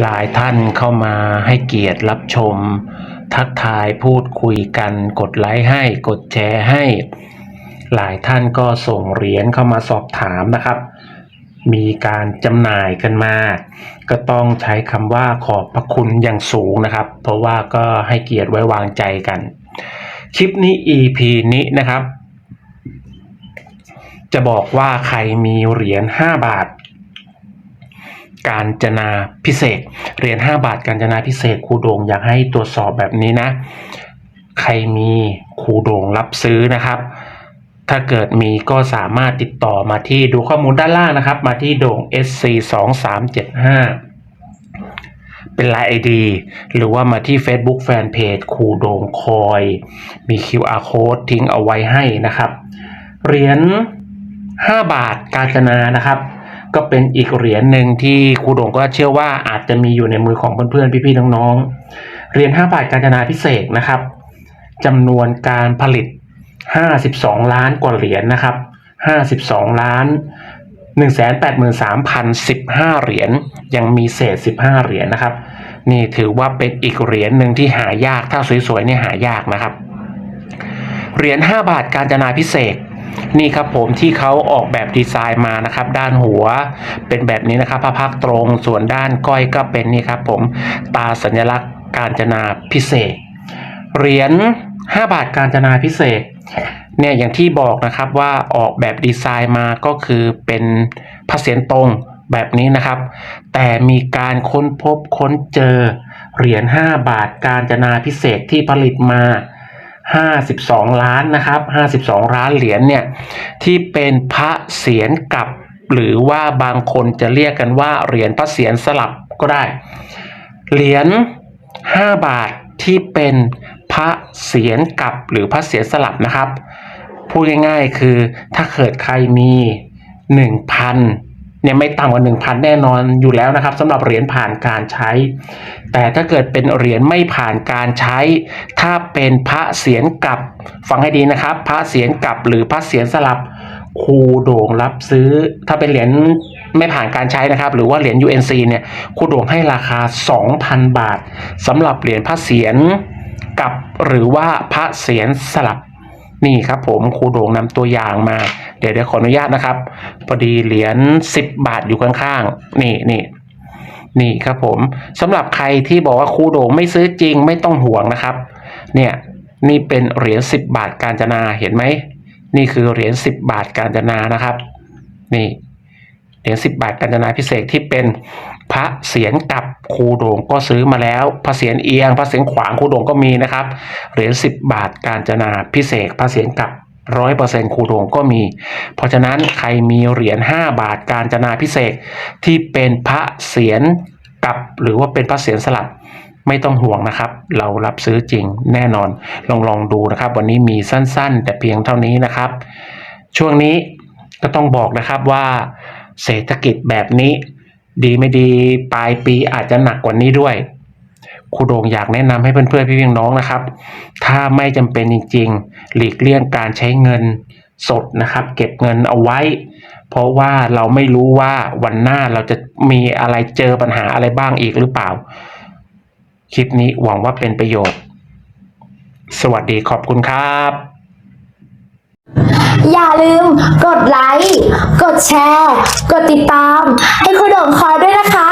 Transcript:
หลายท่านเข้ามาให้เกียรติรับชม ทักทายพูดคุยกัน กดไลค์ให้กดแชร์ให้ หลายท่านก็ส่งเหรียญเข้ามาสอบถามนะครับ มีการจำหน่ายกันมา ก็ต้องใช้คำว่าขอบพระคุณอย่างสูงนะครับ เพราะว่าก็ให้เกียรติไว้วางใจกัน คลิปนี้ EP นี้นะครับจะบอกว่าใครมีเหรียญ 5 บาท การจนาพิเศษเหรียญ5บาทการจนาพิเศษครูโดงอยากให้ตรวจสอบแบบนี้นะ ใครมีครูโดงรับซื้อนะครับ ถ้าเกิดมีก็สามารถติดต่อมาที่ดูข้อมูลด้านล่างนะครับ มาที่โด่ง SC 2 3 7 5เป็น Line ID หรือว่ามาที่ Facebook Fanpage ครูโดงคอย มี QR Code ทิ้งเอาไว้ให้นะครับเหรียญ5บาทกาญจนานะครับ ก็เป็นอีกเหรียญหนึ่งที่ครูโดงก็เชื่อว่าอาจจะมีอยู่ในมือของเพื่อนๆพี่ๆน้องๆเหรียญ5บาทกาญจนาพิเศษนะครับจำนวนการผลิต 52 ล้านกว่าเหรียญนะครับ 52 ล้าน 183,015 เหรียญยังมีเศษ 15 เหรียญนะครับ นี่ถือว่าเป็นอีกเหรียญหนึ่งที่หายากถ้าสวยๆเนี่ยหายากนะครับเหรียญ5บาทการจนาพิเศษ นี่ครับผมที่เขาออกแบบดีไซน์มานะครับ ด้านหัวเป็นแบบนี้นะครับพระพักตรงส่วนด้านก้อยก็เป็นนี่ครับผมตาสัญลักษณ์การจนาพิเศษ เหรียญ5 บาทการจนาพิเศษเนี่ยอย่างที่บอกนะครับว่าออกแบบดีไซน์มาก็คือเป็นพระเศียรตรงแบบนี้นะครับ แต่มีการค้นพบค้นเจอเหรียญ5บาทการจนาพิเศษที่ผลิตมา 52 ล้านนะครับ 52 ล้านเหรียญเนี่ยที่เป็นพระเศียรกับ หรือว่าบางคนจะเรียกกันว่าเหรียญพระเศียรสลับก็ได้ เหรียญ5บาทที่เป็นพระเศียรกับหรือพระเศียรสลับนะครับพูดง่ายๆคือถ้าเกิดใครมี 1,000 เนี่ยไม่ต่ำกว่า1,000 แน่นอนอยู่แล้วนะครับสำหรับเหรียญผ่านการใช้ แต่ถ้าเกิดเป็นเหรียญไม่ผ่านการใช้ ถ้าเป็นพระเศียรกลับ ฟังให้ดีนะครับ พระเศียรกลับหรือพระเศียรสลับครูโด่งรับซื้อ ถ้าเป็นเหรียญไม่ผ่านการใช้นะครับ หรือว่าเหรียญ UNC เนี่ยครูโด่งให้ราคา 2,000 บาทสำหรับเหรียญพระเศียรกับหรือว่าพระเศียรสลับ นี่ครับผมครูโด่งนำตัวอย่างมา เดี๋ยวเดี๋ยวขออนุญาตนะครับ พอดีเหรียญ10 บาทอยู่ข้างๆ นี่นี่นี่ครับผมสำหรับใครที่บอกว่าครูโด่งไม่ซื้อจริงไม่ต้องห่วงนะครับ เนี่ยนี่เป็นเหรียญ10 บาทการจนาเห็นไหมนี่คือเหรียญ10 บาทการจนานะครับ นี่เหรียญ10 บาทการจนาพิเศษที่เป็น พระเศียรกลับครูโด่งก็ซื้อมาแล้ว พระเศียรเอียง พระเศียรขวางครูโด่งก็มีนะครับ เหรียญ10 บาทการจนาพิเศษพระเศียรกลับร้อยเปอร์เซ็นต์ครูโดงก็มี เพราะฉะนั้นใครมีเหรียญ5บาทการจนาพิเศษที่เป็นพระเศียรกับหรือว่าเป็นพระเศียรสลับไม่ต้องห่วงนะครับ เรารับซื้อจริงแน่นอน ลองลองดูนะครับ วันนี้มีสั้นๆ แต่เพียงเท่านี้นะครับ ช่วงนี้ก็ต้องบอกนะครับว่า เศรษฐกิจแบบนี้ ดีไม่ดีปลายปีอาจจะหนักกว่านี้ด้วยครูโดงอยากแนะนำให้เพื่อนๆพี่ๆน้องนะครับ ถ้าไม่จำเป็นจริงๆ หลีกเลี่ยงการใช้เงินสดนะครับ เก็บเงินเอาไว้ เพราะว่าเราไม่รู้ว่าวันหน้าเราจะมีอะไรเจอปัญหาอะไรบ้างอีกหรือเปล่า คลิปนี้หวังว่าเป็นประโยชน์ สวัสดีขอบคุณครับ อย่าลืมกดไลค์ กดแชร์ กดติดตาม ให้คุณโด่งคอยด้วยนะคะ